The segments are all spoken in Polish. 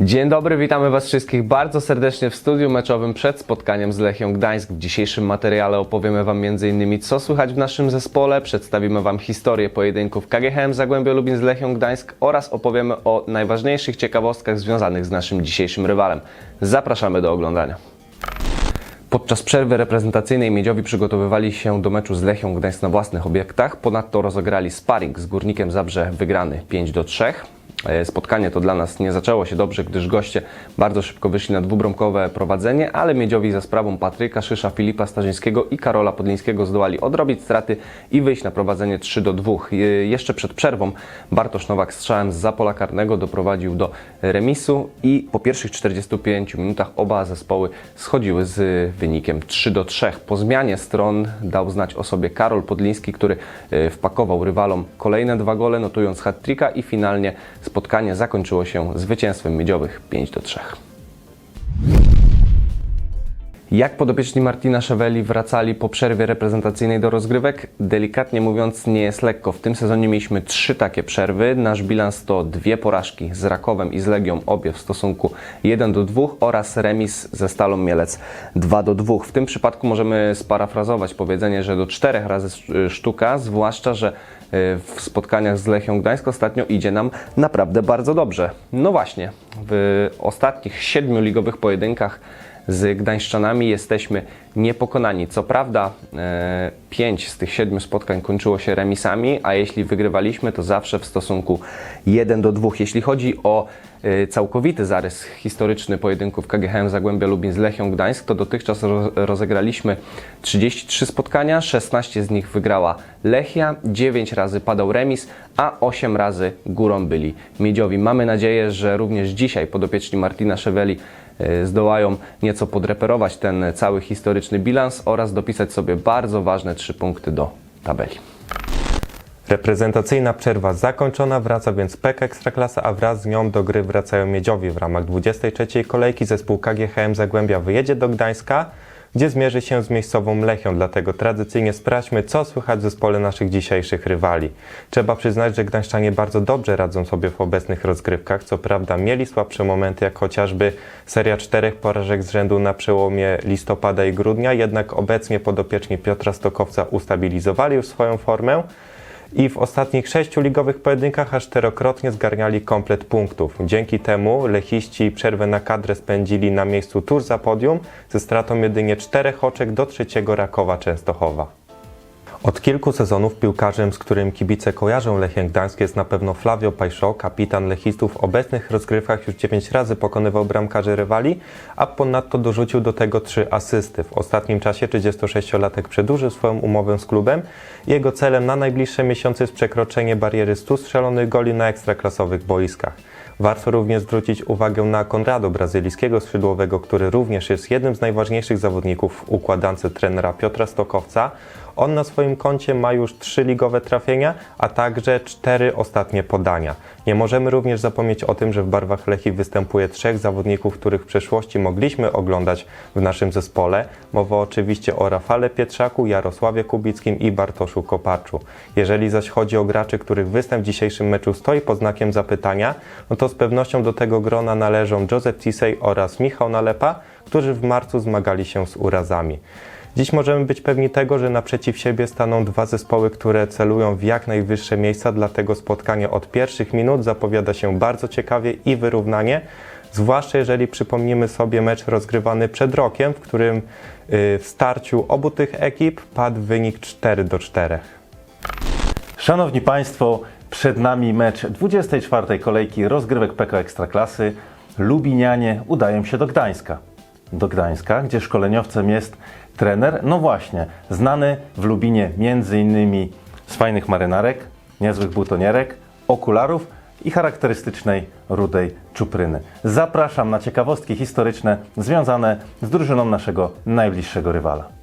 Dzień dobry, witamy Was wszystkich bardzo serdecznie w studiu meczowym przed spotkaniem z Lechią Gdańsk. W dzisiejszym materiale opowiemy Wam m.in. co słychać w naszym zespole, przedstawimy Wam historię pojedynków KGHM Zagłębie Lubin z Lechią Gdańsk oraz opowiemy o najważniejszych ciekawostkach związanych z naszym dzisiejszym rywalem. Zapraszamy do oglądania. Podczas przerwy reprezentacyjnej Miedziowi przygotowywali się do meczu z Lechią Gdańsk na własnych obiektach. Ponadto rozegrali sparring z Górnikiem Zabrze wygrany 5 do 3. E, Spotkanie to dla nas nie zaczęło się dobrze, gdyż goście bardzo szybko wyszli na dwubramkowe prowadzenie, ale Miedziowi za sprawą Patryka Szysza, Filipa Starzyńskiego i Karola Podlińskiego zdołali odrobić straty i wyjść na prowadzenie 3 do 2. E, Jeszcze przed przerwą Bartosz Nowak strzałem z pola karnego doprowadził do remisu i po pierwszych 45 minutach oba zespoły schodziły z wynikiem 3 do 3. Po zmianie stron dał znać o sobie Karol Podliński, który e, wpakował rywalom kolejne dwa gole, notując hat-tricka i finalnie spotkanie zakończyło się zwycięstwem miedziowych 5 do 3. Jak podopieczni Martina Szeweli wracali po przerwie reprezentacyjnej do rozgrywek? Delikatnie mówiąc, nie jest lekko. W tym sezonie mieliśmy trzy takie przerwy. Nasz bilans to dwie porażki z Rakowem i z Legią, obie w stosunku 1 do 2 oraz remis ze Stalą Mielec 2 do 2. W tym przypadku możemy sparafrazować powiedzenie, że do czterech razy sz- sztuka, zwłaszcza, że w spotkaniach z Lechią Gdańsk ostatnio idzie nam naprawdę bardzo dobrze. No właśnie, w ostatnich siedmiu ligowych pojedynkach z Gdańszczanami jesteśmy niepokonani. Co prawda, e, pięć z tych siedmiu spotkań kończyło się remisami, a jeśli wygrywaliśmy, to zawsze w stosunku 1 do 2. Jeśli chodzi o e, całkowity zarys historyczny pojedynków KGHM Zagłębia Lubin z Lechią Gdańsk, to dotychczas ro- rozegraliśmy 33 spotkania, 16 z nich wygrała Lechia, 9 razy padał remis, a 8 razy górą byli Miedziowi. Mamy nadzieję, że również dzisiaj podopieczni Martina Szeweli zdołają nieco podreperować ten cały historyczny bilans oraz dopisać sobie bardzo ważne trzy punkty do tabeli. Reprezentacyjna przerwa zakończona, wraca więc PEK Ekstraklasa, a wraz z nią do gry wracają Miedziowi. W ramach 23. kolejki zespół KGHM Zagłębia wyjedzie do Gdańska, gdzie zmierzy się z miejscową Lechią. Dlatego tradycyjnie sprawdźmy, co słychać w zespole naszych dzisiejszych rywali. Trzeba przyznać, że Gdańszczanie bardzo dobrze radzą sobie w obecnych rozgrywkach. Co prawda mieli słabsze momenty, jak chociażby seria czterech porażek z rzędu na przełomie listopada i grudnia, jednak obecnie podopieczni Piotra Stokowca ustabilizowali już swoją formę i w ostatnich sześciu ligowych pojedynkach aż czterokrotnie zgarniali komplet punktów. Dzięki temu lechiści przerwę na kadrę spędzili na miejscu tuż za podium ze stratą jedynie czterech oczek do trzeciego Rakowa Częstochowa. Od kilku sezonów piłkarzem, z którym kibice kojarzą Lechię Gdańsk jest na pewno Flavio Pajszo, kapitan lechistów. W obecnych rozgrywkach już 9 razy pokonywał bramkarzy rywali, a ponadto dorzucił do tego 3 asysty. W ostatnim czasie 36-latek przedłużył swoją umowę z klubem. Jego celem na najbliższe miesiące jest przekroczenie bariery 100 strzelonych goli na ekstraklasowych boiskach. Warto również zwrócić uwagę na Konrado, brazylijskiego skrzydłowego, który również jest jednym z najważniejszych zawodników w układance trenera Piotra Stokowca. On na swoim koncie ma już trzy ligowe trafienia, a także cztery ostatnie podania. Nie możemy również zapomnieć o tym, że w barwach Lechii występuje trzech zawodników, których w przeszłości mogliśmy oglądać w naszym zespole. Mowa oczywiście o Rafale Pietrzaku, Jarosławie Kubickim i Bartoszu Kopaczu. Jeżeli zaś chodzi o graczy, których występ w dzisiejszym meczu stoi pod znakiem zapytania, no to z pewnością do tego grona należą Joseph Tisej oraz Michał Nalepa, którzy w marcu zmagali się z urazami. Dziś możemy być pewni tego, że naprzeciw siebie staną dwa zespoły, które celują w jak najwyższe miejsca, dlatego spotkanie od pierwszych minut zapowiada się bardzo ciekawie i wyrównanie, zwłaszcza jeżeli przypomnimy sobie mecz rozgrywany przed rokiem, w którym y, w starciu obu tych ekip padł wynik 4 do 4. Szanowni Państwo, przed nami mecz 24. kolejki rozgrywek PK Ekstraklasy. Lubinianie udają się do Gdańska. Do Gdańska, gdzie szkoleniowcem jest trener, no właśnie, znany w Lubinie między innymi z fajnych marynarek, niezłych butonierek, okularów i charakterystycznej rudej czupryny. Zapraszam na ciekawostki historyczne związane z drużyną naszego najbliższego rywala.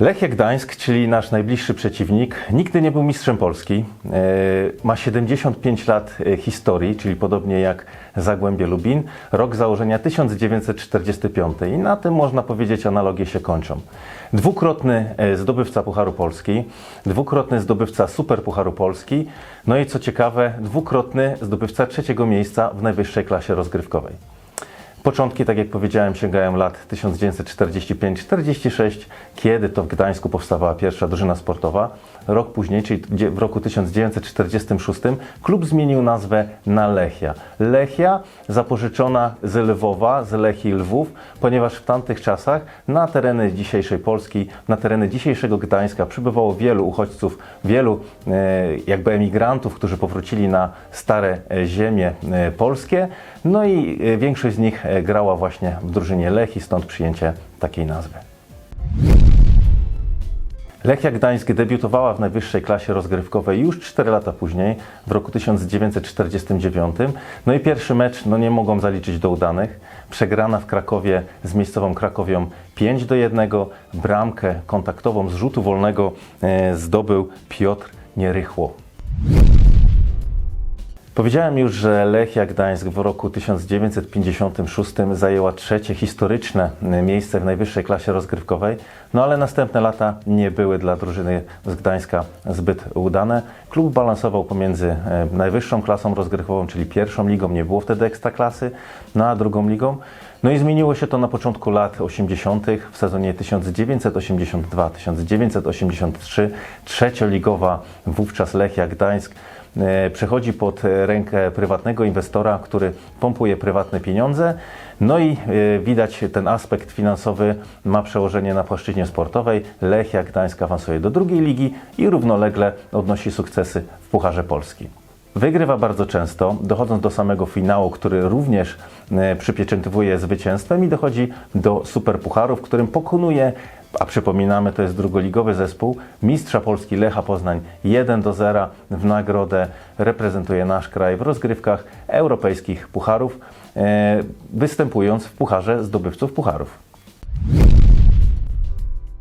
Lechia Gdańsk, czyli nasz najbliższy przeciwnik, nigdy nie był mistrzem Polski. E, Ma 75 lat e, historii, czyli podobnie jak Zagłębie Lubin. Rok założenia 1945 i na tym można powiedzieć analogie się kończą. Dwukrotny e, zdobywca Pucharu Polski, dwukrotny zdobywca Super Pucharu Polski, no i co ciekawe, dwukrotny zdobywca trzeciego miejsca w najwyższej klasie rozgrywkowej. Początki, tak jak powiedziałem, sięgają lat 1945-46, kiedy to w Gdańsku powstawała pierwsza drużyna sportowa. Rok później, czyli w roku 1946, klub zmienił nazwę na Lechia. Lechia zapożyczona z Lwowa, z Lechii Lwów, ponieważ w tamtych czasach na tereny dzisiejszej Polski, na tereny dzisiejszego Gdańska przybywało wielu uchodźców, wielu e, jakby emigrantów, którzy powrócili na stare e, ziemie e, polskie. No i e, większość z nich e, grała właśnie w drużynie Lechii, stąd przyjęcie takiej nazwy. Lechia Gdańsk debiutowała w najwyższej klasie rozgrywkowej już 4 lata później, w roku 1949. No i pierwszy mecz no nie mogą zaliczyć do udanych. Przegrana w Krakowie z miejscową Krakowią 5 do 1. Bramkę kontaktową z rzutu wolnego e, zdobył Piotr Nierychło. Powiedziałem już, że Lechia Gdańsk w roku 1956 zajęła trzecie historyczne miejsce w najwyższej klasie rozgrywkowej, no ale następne lata nie były dla drużyny z Gdańska zbyt udane. Klub balansował pomiędzy e, najwyższą klasą rozgrywkową, czyli pierwszą ligą, nie było wtedy ekstraklasy, no a drugą ligą. No i zmieniło się to na początku lat 80. w sezonie 1982-1983. Trzecioligowa wówczas Lechia Gdańsk e, przechodzi pod rękę prywatnego inwestora, który pompuje prywatne pieniądze. No i e, widać ten aspekt finansowy ma przełożenie na płaszczyźnie sportowej. Lechia Gdańsk awansuje do drugiej ligi i równolegle odnosi sukcesy w Pucharze Polski. Wygrywa bardzo często, dochodząc do samego finału, który również e, przypieczętywuje zwycięstwem i dochodzi do superpucharu, w którym pokonuje, a przypominamy, to jest drugoligowy zespół, mistrza Polski Lecha Poznań 1 do 0 w nagrodę, reprezentuje nasz kraj w rozgrywkach europejskich pucharów, e, występując w pucharze zdobywców pucharów.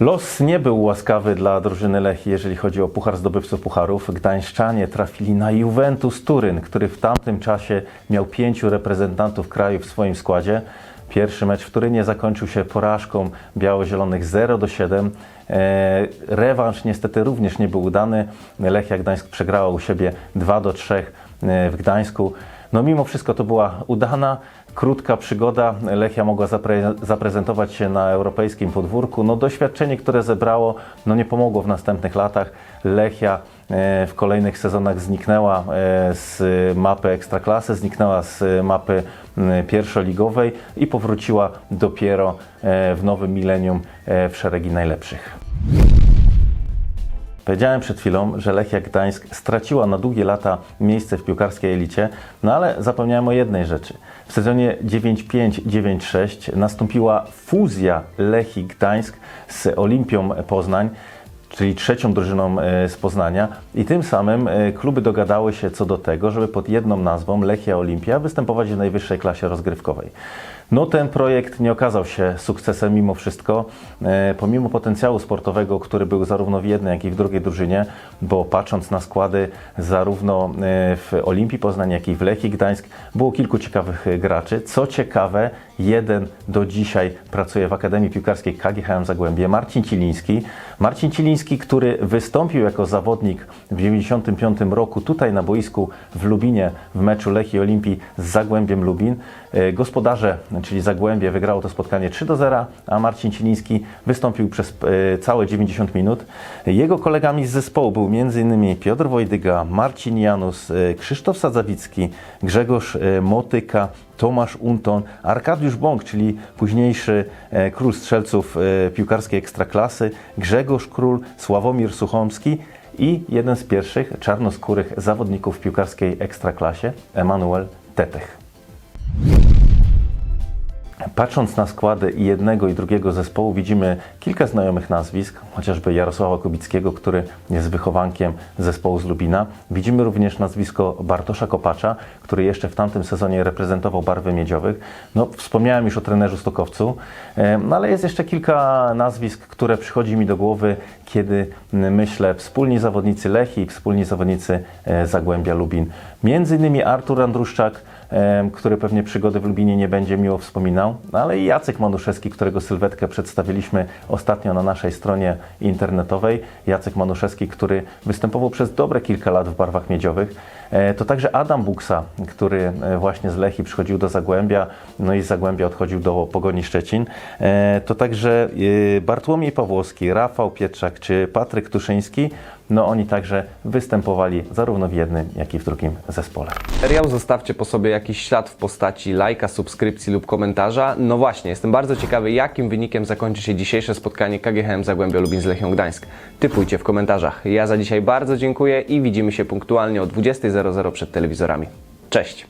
Los nie był łaskawy dla drużyny Lechii, jeżeli chodzi o Puchar Zdobywców Pucharów. Gdańszczanie trafili na Juventus Turyn, który w tamtym czasie miał pięciu reprezentantów kraju w swoim składzie. Pierwszy mecz w Turynie zakończył się porażką biało-zielonych 0 do 7. E, rewanż niestety również nie był udany. Lechia Gdańsk przegrała u siebie 2 do 3 e, w Gdańsku. No mimo wszystko to była udana, krótka przygoda. Lechia mogła zapre zaprezentować się na europejskim podwórku. No doświadczenie, które zebrało, no nie pomogło w następnych latach. Lechia e, w kolejnych sezonach zniknęła e, z mapy Ekstraklasy, zniknęła z mapy pierwszoligowej i powróciła dopiero e, w nowym milenium e, w szeregi najlepszych. Powiedziałem przed chwilą, że Lechia Gdańsk straciła na długie lata miejsce w piłkarskiej elicie, no ale zapomniałem o jednej rzeczy. W sezonie 9-5-9-6 nastąpiła fuzja Lechii Gdańsk z Olimpią Poznań, czyli trzecią drużyną e, z Poznania i tym samym e, kluby dogadały się co do tego, żeby pod jedną nazwą Lechia Olimpia występować w najwyższej klasie rozgrywkowej. No ten projekt nie okazał się sukcesem mimo wszystko, e, pomimo potencjału sportowego, który był zarówno w jednej, jak i w drugiej drużynie, bo patrząc na składy zarówno e, w Olimpii Poznań, jak i w Lechii Gdańsk było kilku ciekawych e, graczy. Co ciekawe, jeden do dzisiaj pracuje w Akademii Piłkarskiej KGHM Zagłębie, Marcin Ciliński. Marcin Ciliński, który wystąpił jako zawodnik w 1995 roku tutaj na boisku w Lubinie w meczu Lechii Olimpii z Zagłębiem Lubin. E, Gospodarze, czyli Zagłębie, wygrało to spotkanie 3 do 0, a Marcin Ciliński wystąpił przez e, całe 90 minut. Jego kolegami z zespołu był m.in. Piotr Wojdyga, Marcin Janus, e, Krzysztof Sadzawicki, Grzegorz Motyka, Tomasz Unton, Arkadiusz Bąk, czyli późniejszy król strzelców piłkarskiej ekstraklasy, Grzegorz Król, Sławomir Suchomski i jeden z pierwszych czarnoskórych zawodników w piłkarskiej ekstraklasie, Emanuel Tetech. Patrząc na składy jednego i drugiego zespołu, widzimy kilka znajomych nazwisk, chociażby Jarosława Kubickiego, który jest wychowankiem zespołu z Lubina. Widzimy również nazwisko Bartosza Kopacza, który jeszcze w tamtym sezonie reprezentował barwy miedziowych. No, wspomniałem już o trenerzu Stokowcu, no, ale jest jeszcze kilka nazwisk, które przychodzi mi do głowy, kiedy myślę wspólni zawodnicy Lechi i wspólni zawodnicy e, Zagłębia Lubin. Między innymi Artur Andruszczak, który pewnie przygody w Lubinie nie będzie miło wspominał, no ale i Jacek Manuszewski, którego sylwetkę przedstawiliśmy ostatnio na naszej stronie internetowej. Jacek Manuszewski, który występował przez dobre kilka lat w barwach miedziowych. E, To także Adam Buksa, który e, właśnie z Lechi przychodził do Zagłębia, no i z Zagłębia odchodził do Pogoni Szczecin. E, To także Bartłomiej Pawłowski, Rafał Pietrzak czy Patryk Tuszyński, no oni także występowali zarówno w jednym, jak i w drugim zespole. Materiał zostawcie po sobie jakiś ślad w postaci lajka, subskrypcji lub komentarza. No właśnie, jestem bardzo ciekawy, jakim wynikiem zakończy się dzisiejsze spotkanie KGHM Zagłębia Lubin z Lechią Gdańsk. Typujcie w komentarzach. Ja za dzisiaj bardzo dziękuję i widzimy się punktualnie o 20.00 przed telewizorami. Cześć!